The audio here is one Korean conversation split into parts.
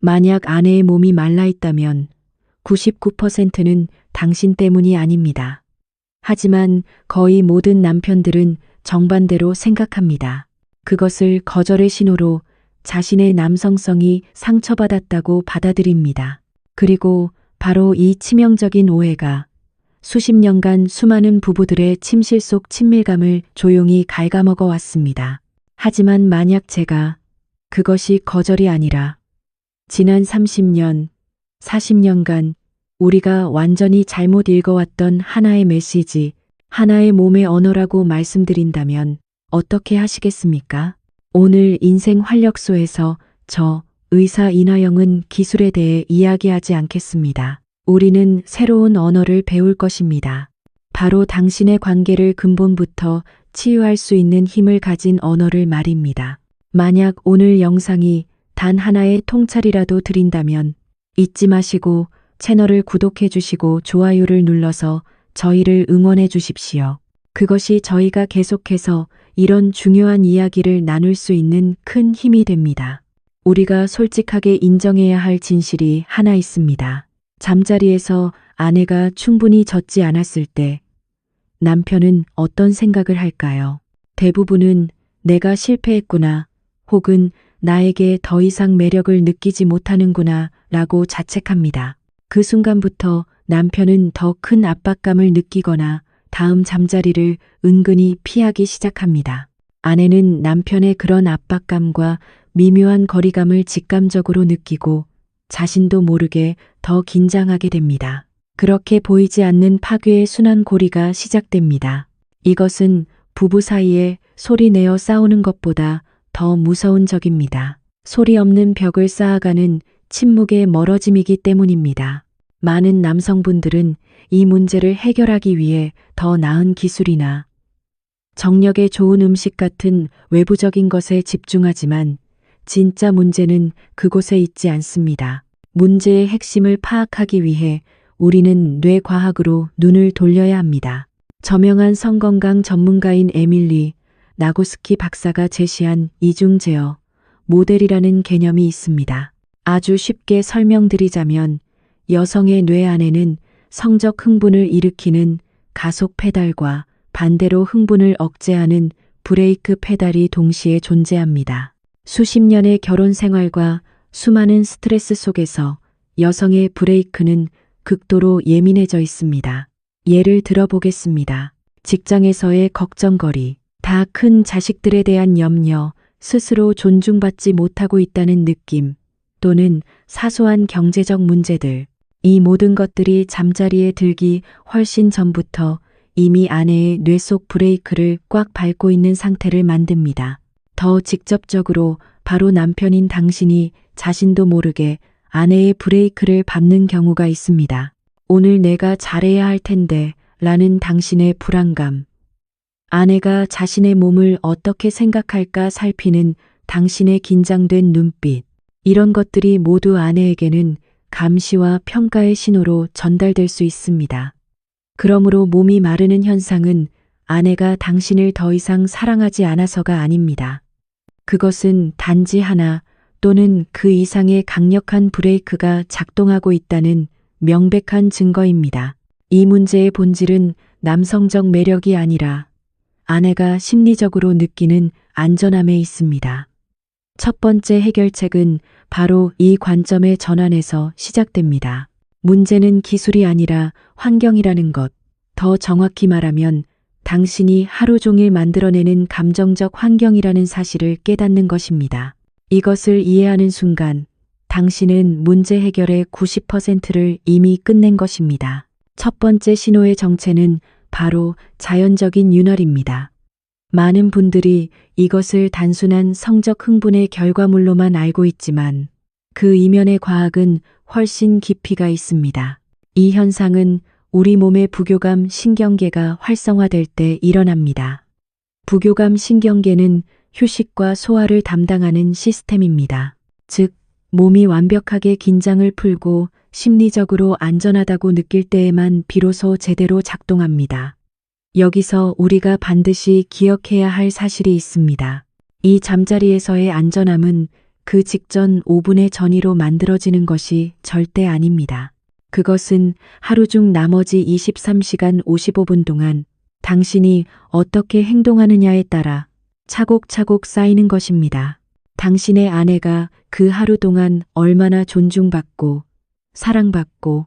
만약 아내의 몸이 말라 있다면 99%는 당신 때문이 아닙니다. 하지만 거의 모든 남편들은 정반대로 생각합니다. 그것을 거절의 신호로 자신의 남성성이 상처받았다고 받아들입니다. 그리고 바로 이 치명적인 오해가 수십 년간 수많은 부부들의 침실 속 친밀감을 조용히 갉아먹어 왔습니다. 하지만 만약 제가 그것이 거절이 아니라 지난 30년, 40년간 우리가 완전히 잘못 읽어왔던 하나의 메시지, 하나의 몸의 언어라고 말씀드린다면 어떻게 하시겠습니까? 오늘 인생 활력소에서 저 의사 이나영은 기술에 대해 이야기하지 않겠습니다. 우리는 새로운 언어를 배울 것입니다. 바로 당신의 관계를 근본부터 치유할 수 있는 힘을 가진 언어를 말입니다. 만약 오늘 영상이 단 하나의 통찰이라도 드린다면 잊지 마시고 채널을 구독해 주시고 좋아요를 눌러서 저희를 응원해 주십시오. 그것이 저희가 계속해서 이런 중요한 이야기를 나눌 수 있는 큰 힘이 됩니다. 우리가 솔직하게 인정해야 할 진실이 하나 있습니다. 잠자리에서 아내가 충분히 젖지 않았을 때 남편은 어떤 생각을 할까요? 대부분은 내가 실패했구나 혹은 나에게 더 이상 매력을 느끼지 못하는구나 라고 자책합니다. 그 순간부터 남편은 더 큰 압박감을 느끼거나 다음 잠자리를 은근히 피하기 시작합니다. 아내는 남편의 그런 압박감과 미묘한 거리감을 직감적으로 느끼고 자신도 모르게 더 긴장하게 됩니다. 그렇게 보이지 않는 파괴의 순환 고리가 시작됩니다. 이것은 부부 사이에 소리 내어 싸우는 것보다 더 무서운 적입니다. 소리 없는 벽을 쌓아가는 침묵의 멀어짐이기 때문입니다. 많은 남성분들은 이 문제를 해결하기 위해 더 나은 기술이나 정력에 좋은 음식 같은 외부적인 것에 집중하지만 진짜 문제는 그곳에 있지 않습니다. 문제의 핵심을 파악하기 위해 우리는 뇌과학으로 눈을 돌려야 합니다. 저명한 성건강 전문가인 에밀리 나고스키 박사가 제시한 이중 제어 모델이라는 개념이 있습니다. 아주 쉽게 설명드리자면 여성의 뇌 안에는 성적 흥분을 일으키는 가속 페달과 반대로 흥분을 억제하는 브레이크 페달이 동시에 존재합니다. 수십 년의 결혼 생활과 수많은 스트레스 속에서 여성의 브레이크는 극도로 예민해져 있습니다. 예를 들어보겠습니다. 직장에서의 걱정거리, 다 큰 자식들에 대한 염려, 스스로 존중받지 못하고 있다는 느낌, 또는 사소한 경제적 문제들, 이 모든 것들이 잠자리에 들기 훨씬 전부터 이미 아내의 뇌 속 브레이크를 꽉 밟고 있는 상태를 만듭니다. 더 직접적으로 바로 남편인 당신이 자신도 모르게 아내의 브레이크를 밟는 경우가 있습니다. 오늘 내가 잘해야 할 텐데 라는 당신의 불안감. 아내가 자신의 몸을 어떻게 생각할까 살피는 당신의 긴장된 눈빛. 이런 것들이 모두 아내에게는 감시와 평가의 신호로 전달될 수 있습니다. 그러므로 몸이 마르는 현상은 아내가 당신을 더 이상 사랑하지 않아서가 아닙니다. 그것은 단지 하나 또는 그 이상의 강력한 브레이크가 작동하고 있다는 명백한 증거입니다. 이 문제의 본질은 남성적 매력이 아니라 아내가 심리적으로 느끼는 안전함에 있습니다. 첫 번째 해결책은 바로 이 관점의 전환에서 시작됩니다. 문제는 기술이 아니라 환경이라는 것. 더 정확히 말하면 당신이 하루 종일 만들어내는 감정적 환경이라는 사실을 깨닫는 것입니다. 이것을 이해하는 순간 당신은 문제 해결의 90%를 이미 끝낸 것입니다. 첫 번째 신호의 정체는 바로 자연적인 윤활입니다. 많은 분들이 이것을 단순한 성적 흥분의 결과물로만 알고 있지만 그 이면의 과학은 훨씬 깊이가 있습니다. 이 현상은 우리 몸의 부교감 신경계가 활성화될 때 일어납니다. 부교감 신경계는 휴식과 소화를 담당하는 시스템입니다. 즉, 몸이 완벽하게 긴장을 풀고 심리적으로 안전하다고 느낄 때에만 비로소 제대로 작동합니다. 여기서 우리가 반드시 기억해야 할 사실이 있습니다. 이 잠자리에서의 안전함은 그 직전 5분의 전이로 만들어지는 것이 절대 아닙니다. 그것은 하루 중 나머지 23시간 55분 동안 당신이 어떻게 행동하느냐에 따라 차곡차곡 쌓이는 것입니다. 당신의 아내가 그 하루 동안 얼마나 존중받고 사랑받고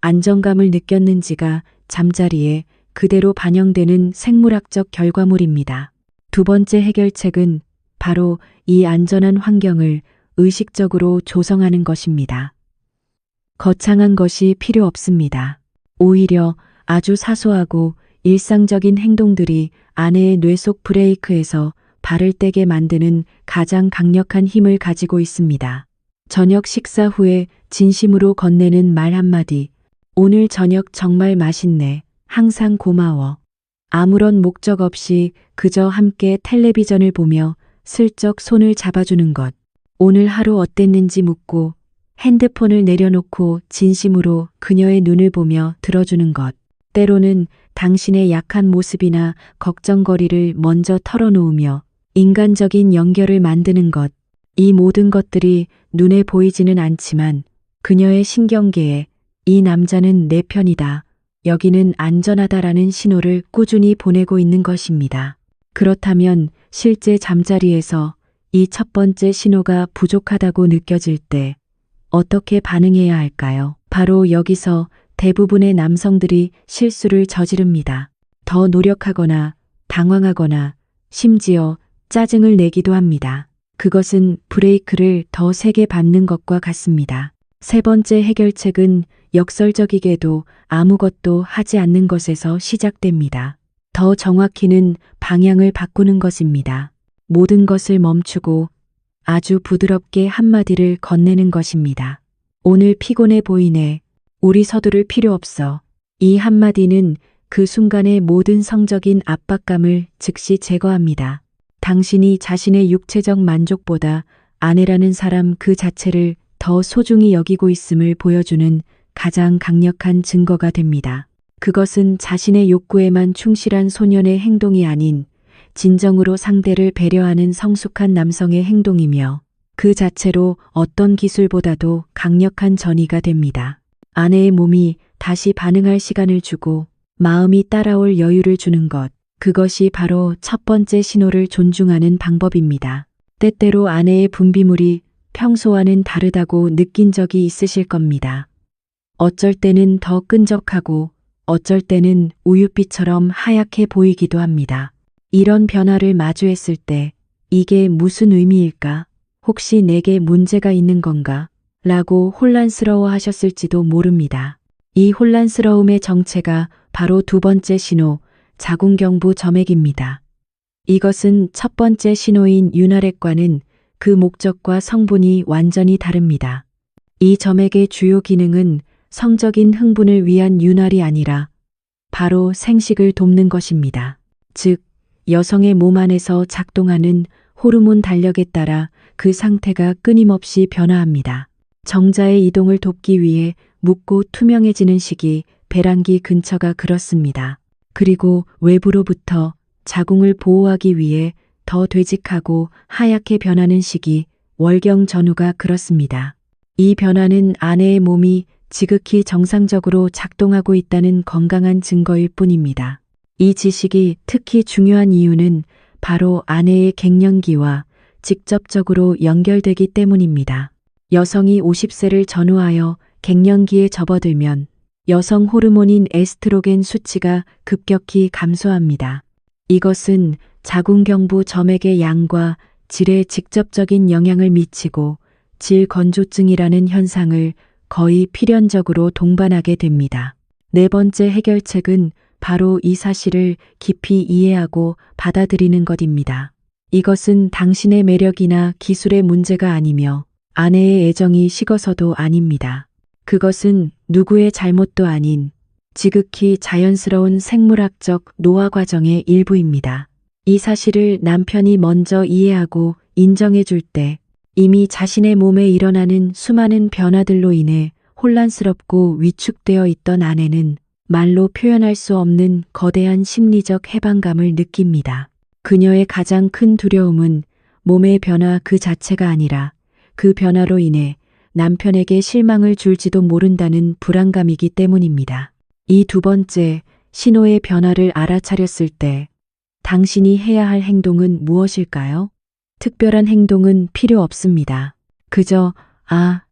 안정감을 느꼈는지가 잠자리에 그대로 반영되는 생물학적 결과물입니다. 두 번째 해결책은 바로 이 안전한 환경을 의식적으로 조성하는 것입니다. 거창한 것이 필요 없습니다. 오히려 아주 사소하고 일상적인 행동들이 아내의 뇌 속 브레이크에서 발을 떼게 만드는 가장 강력한 힘을 가지고 있습니다. 저녁 식사 후에 진심으로 건네는 말 한마디. 오늘 저녁 정말 맛있네. 항상 고마워. 아무런 목적 없이 그저 함께 텔레비전을 보며 슬쩍 손을 잡아주는 것. 오늘 하루 어땠는지 묻고 핸드폰을 내려놓고 진심으로 그녀의 눈을 보며 들어주는 것. 때로는 당신의 약한 모습이나 걱정거리를 먼저 털어놓으며 인간적인 연결을 만드는 것. 이 모든 것들이 눈에 보이지는 않지만 그녀의 신경계에 이 남자는 내 편이다. 여기는 안전하다라는 신호를 꾸준히 보내고 있는 것입니다. 그렇다면 실제 잠자리에서 이 첫 번째 신호가 부족하다고 느껴질 때 어떻게 반응해야 할까요? 바로 여기서 대부분의 남성들이 실수를 저지릅니다. 더 노력하거나 당황하거나 심지어 짜증을 내기도 합니다. 그것은 브레이크를 더 세게 밟는 것과 같습니다. 세 번째 해결책은 역설적이게도 아무것도 하지 않는 것에서 시작됩니다. 더 정확히는 방향을 바꾸는 것입니다. 모든 것을 멈추고 아주 부드럽게 한마디를 건네는 것입니다. 오늘 피곤해 보이네. 우리 서두를 필요 없어. 이 한마디는 그 순간의 모든 성적인 압박감을 즉시 제거합니다. 당신이 자신의 육체적 만족보다 아내라는 사람 그 자체를 더 소중히 여기고 있음을 보여주는 가장 강력한 증거가 됩니다. 그것은 자신의 욕구에만 충실한 소년의 행동이 아닌 진정으로 상대를 배려하는 성숙한 남성의 행동이며 그 자체로 어떤 기술보다도 강력한 전이가 됩니다. 아내의 몸이 다시 반응할 시간을 주고 마음이 따라올 여유를 주는 것. 그것이 바로 첫 번째 신호를 존중하는 방법입니다. 때때로 아내의 분비물이 평소와는 다르다고 느낀 적이 있으실 겁니다. 어쩔 때는 더 끈적하고 어쩔 때는 우유빛처럼 하얗게 보이기도 합니다. 이런 변화를 마주했을 때 이게 무슨 의미일까? 혹시 내게 문제가 있는 건가? 라고 혼란스러워 하셨을지도 모릅니다. 이 혼란스러움의 정체가 바로 두 번째 신호, 자궁경부 점액입니다. 이것은 첫 번째 신호인 윤활액과는 그 목적과 성분이 완전히 다릅니다. 이 점액의 주요 기능은 성적인 흥분을 위한 윤활이 아니라 바로 생식을 돕는 것입니다. 즉, 여성의 몸 안에서 작동하는 호르몬 달력에 따라 그 상태가 끊임없이 변화합니다. 정자의 이동을 돕기 위해 묻고 투명해지는 시기 배란기 근처가 그렇습니다. 그리고 외부로부터 자궁을 보호하기 위해 더 되직하고 하얗게 변하는 시기 월경 전후가 그렇습니다. 이 변화는 아내의 몸이 지극히 정상적으로 작동하고 있다는 건강한 증거일 뿐입니다. 이 지식이 특히 중요한 이유는 바로 아내의 갱년기와 직접적으로 연결되기 때문입니다. 여성이 50세를 전후하여 갱년기에 접어들면 여성 호르몬인 에스트로겐 수치가 급격히 감소합니다. 이것은 자궁경부 점액의 양과 질에 직접적인 영향을 미치고 질건조증이라는 현상을 거의 필연적으로 동반하게 됩니다. 네 번째 해결책은 바로 이 사실을 깊이 이해하고 받아들이는 것입니다. 이것은 당신의 매력이나 기술의 문제가 아니며 아내의 애정이 식어서도 아닙니다. 그것은 누구의 잘못도 아닌 지극히 자연스러운 생물학적 노화 과정의 일부입니다. 이 사실을 남편이 먼저 이해하고 인정해 줄 때 이미 자신의 몸에 일어나는 수많은 변화들로 인해 혼란스럽고 위축되어 있던 아내는 말로 표현할 수 없는 거대한 심리적 해방감을 느낍니다. 그녀의 가장 큰 두려움은 몸의 변화 그 자체가 아니라 그 변화로 인해 남편에게 실망을 줄지도 모른다는 불안감이기 때문입니다. 이 두 번째, 신호의 변화를 알아차렸을 때 당신이 해야 할 행동은 무엇일까요? 특별한 행동은 필요 없습니다. 그저, 아,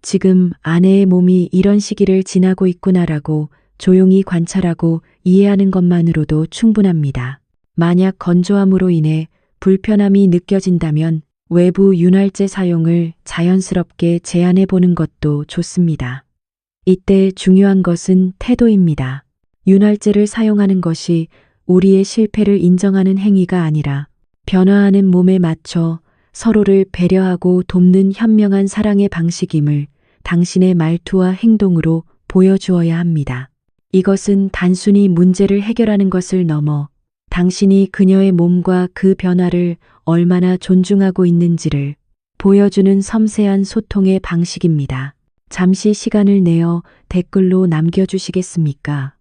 지금 아내의 몸이 이런 시기를 지나고 있구나라고 조용히 관찰하고 이해하는 것만으로도 충분합니다. 만약 건조함으로 인해 불편함이 느껴진다면 외부 윤활제 사용을 자연스럽게 제한해 보는 것도 좋습니다. 이때 중요한 것은 태도입니다. 윤활제를 사용하는 것이 우리의 실패를 인정하는 행위가 아니라 변화하는 몸에 맞춰 서로를 배려하고 돕는 현명한 사랑의 방식임을 당신의 말투와 행동으로 보여주어야 합니다. 이것은 단순히 문제를 해결하는 것을 넘어 당신이 그녀의 몸과 그 변화를 얼마나 존중하고 있는지를 보여주는 섬세한 소통의 방식입니다. 잠시 시간을 내어 댓글로 남겨주시겠습니까?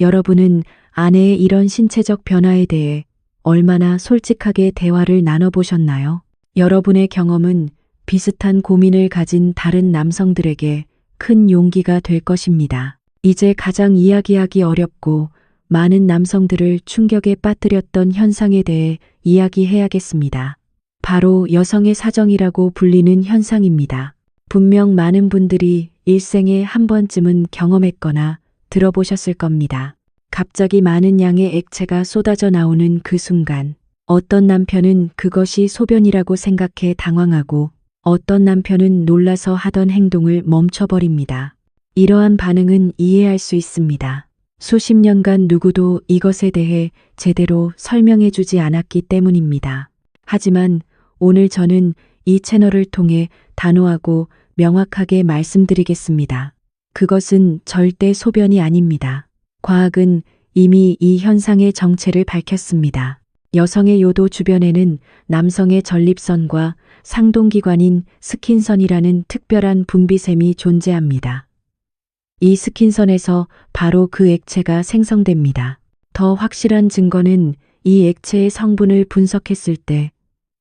여러분은 아내의 이런 신체적 변화에 대해 얼마나 솔직하게 대화를 나눠보셨나요? 여러분의 경험은 비슷한 고민을 가진 다른 남성들에게 큰 용기가 될 것입니다. 이제 가장 이야기하기 어렵고 많은 남성들을 충격에 빠뜨렸던 현상에 대해 이야기해야겠습니다. 바로 여성의 사정이라고 불리는 현상입니다. 분명 많은 분들이 일생에 한 번쯤은 경험했거나 들어보셨을 겁니다. 갑자기 많은 양의 액체가 쏟아져 나오는 그 순간, 어떤 남편은 그것이 소변이라고 생각해 당황하고, 어떤 남편은 놀라서 하던 행동을 멈춰버립니다. 이러한 반응은 이해할 수 있습니다. 수십 년간 누구도 이것에 대해 제대로 설명해 주지 않았기 때문입니다. 하지만 오늘 저는 이 채널을 통해 단호하고 명확하게 말씀드리겠습니다. 그것은 절대 소변이 아닙니다. 과학은 이미 이 현상의 정체를 밝혔습니다. 여성의 요도 주변에는 남성의 전립선과 상동기관인 스킨선이라는 특별한 분비샘이 존재합니다. 이 스킨선에서 바로 그 액체가 생성됩니다. 더 확실한 증거는 이 액체의 성분을 분석했을 때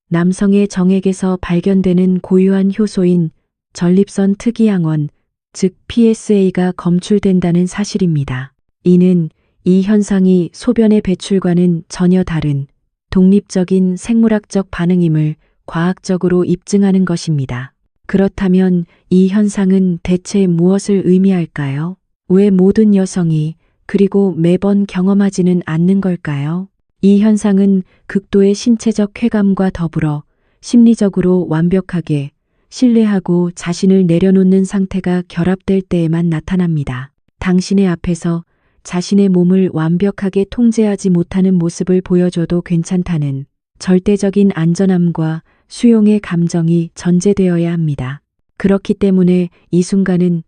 남성의 정액에서 발견되는 고유한 효소인 전립선 특이항원, 즉 PSA가 검출된다는 사실입니다. 이는 이 현상이 소변의 배출과는 전혀 다른 독립적인 생물학적 반응임을 과학적으로 입증하는 것입니다. 그렇다면 이 현상은 대체 무엇을 의미할까요? 왜 모든 여성이 그리고 매번 경험하지는 않는 걸까요? 이 현상은 극도의 신체적 쾌감과 더불어 심리적으로 완벽하게 신뢰하고 자신을 내려놓는 상태가 결합될 때에만 나타납니다. 당신의 앞에서 자신의 몸을 완벽하게 통제하지 못하는 모습을 보여줘도 괜찮다는 절대적인 안전함과 수용의 감정이 전제되어야 합니다. 그렇기 때문에 이 순간은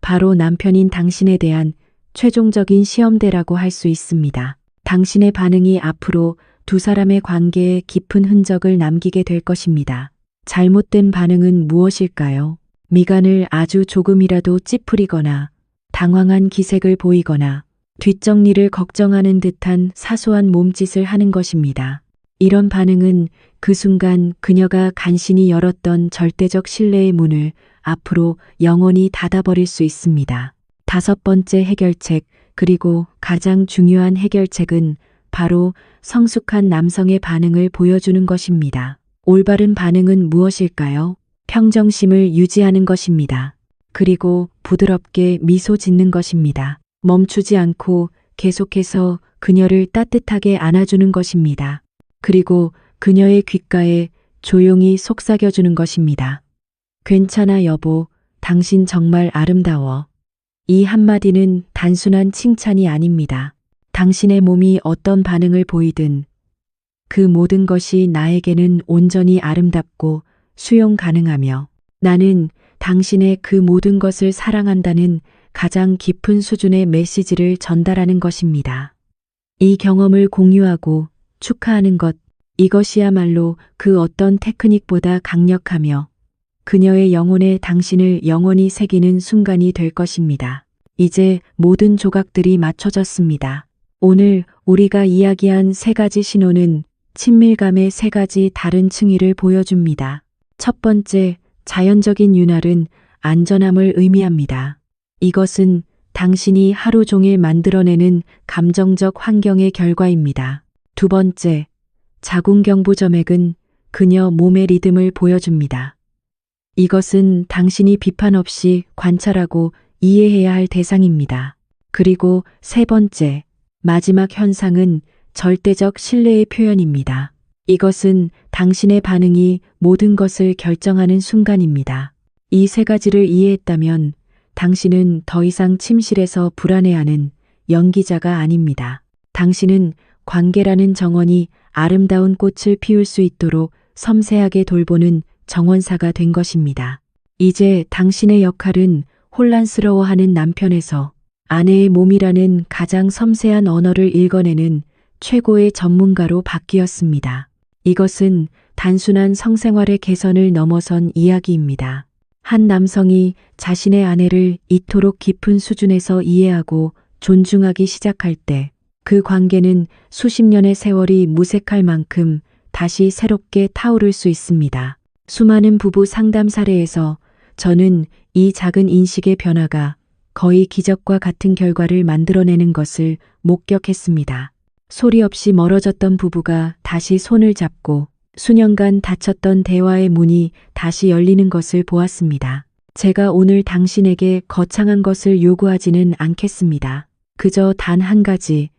바로 남편인 당신에 대한 최종적인 시험대라고 할 수 있습니다. 당신의 반응이 앞으로 두 사람의 관계에 깊은 흔적을 남기게 될 것입니다. 잘못된 반응은 무엇일까요? 미간을 아주 조금이라도 찌푸리거나 당황한 기색을 보이거나 뒷정리를 걱정하는 듯한 사소한 몸짓을 하는 것입니다. 이런 반응은 그 순간 그녀가 간신히 열었던 절대적 신뢰의 문을 앞으로 영원히 닫아버릴 수 있습니다. 다섯 번째 해결책, 그리고 가장 중요한 해결책은 바로 성숙한 남성의 반응을 보여주는 것입니다. 올바른 반응은 무엇일까요? 평정심을 유지하는 것입니다. 그리고 부드럽게 미소 짓는 것입니다. 멈추지 않고 계속해서 그녀를 따뜻하게 안아주는 것입니다. 그리고 그녀의 귓가에 조용히 속삭여주는 것입니다. 괜찮아 여보, 당신 정말 아름다워. 이 한마디는 단순한 칭찬이 아닙니다. 당신의 몸이 어떤 반응을 보이든 그 모든 것이 나에게는 온전히 아름답고 수용 가능하며 나는 당신의 그 모든 것을 사랑한다는 가장 깊은 수준의 메시지를 전달하는 것입니다. 이 경험을 공유하고 축하하는 것, 이것이야말로 그 어떤 테크닉보다 강력하며 그녀의 영혼에 당신을 영원히 새기는 순간이 될 것입니다. 이제 모든 조각들이 맞춰졌습니다. 오늘 우리가 이야기한 세 가지 신호는 친밀감의 세 가지 다른 층위를 보여줍니다. 첫 번째, 자연적인 윤활은 안전함을 의미합니다. 이것은 당신이 하루 종일 만들어내는 감정적 환경의 결과입니다. 두 번째, 자궁경부 점액은 그녀 몸의 리듬을 보여줍니다. 이것은 당신이 비판 없이 관찰하고 이해해야 할 대상입니다. 그리고 세 번째, 마지막 현상은 절대적 신뢰의 표현입니다. 이것은 당신의 반응이 모든 것을 결정하는 순간입니다. 이 세 가지를 이해했다면 당신은 더 이상 침실에서 불안해하는 연기자가 아닙니다. 당신은 관계라는 정원이 아름다운 꽃을 피울 수 있도록 섬세하게 돌보는 정원사가 된 것입니다. 이제 당신의 역할은 혼란스러워하는 남편에서 아내의 몸이라는 가장 섬세한 언어를 읽어내는 최고의 전문가로 바뀌었습니다. 이것은 단순한 성생활의 개선을 넘어선 이야기입니다. 한 남성이 자신의 아내를 이토록 깊은 수준에서 이해하고 존중하기 시작할 때 그 관계는 수십 년의 세월이 무색할 만큼 다시 새롭게 타오를 수 있습니다. 수많은 부부 상담 사례에서 저는 이 작은 인식의 변화가 거의 기적과 같은 결과를 만들어내는 것을 목격했습니다. 소리 없이 멀어졌던 부부가 다시 손을 잡고 수년간 닫혔던 대화의 문이 다시 열리는 것을 보았습니다. 제가 오늘 당신에게 거창한 것을 요구하지는 않겠습니다. 그저 단 한 가지,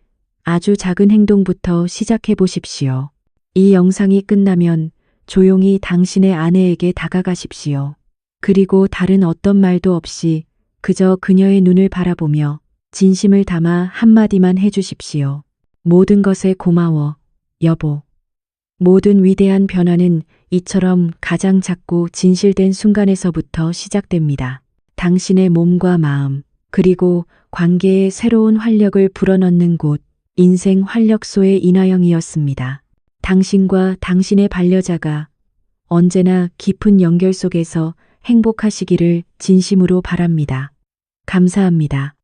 아주 작은 행동부터 시작해 보십시오. 이 영상이 끝나면 조용히 당신의 아내에게 다가가십시오. 그리고 다른 어떤 말도 없이 그저 그녀의 눈을 바라보며 진심을 담아 한마디만 해주십시오. 모든 것에 고마워, 여보. 모든 위대한 변화는 이처럼 가장 작고 진실된 순간에서부터 시작됩니다. 당신의 몸과 마음, 그리고 관계에 새로운 활력을 불어넣는 곳, 인생 활력소의 인하영이었습니다. 당신과 당신의 반려자가 언제나 깊은 연결 속에서 행복하시기를 진심으로 바랍니다. 감사합니다.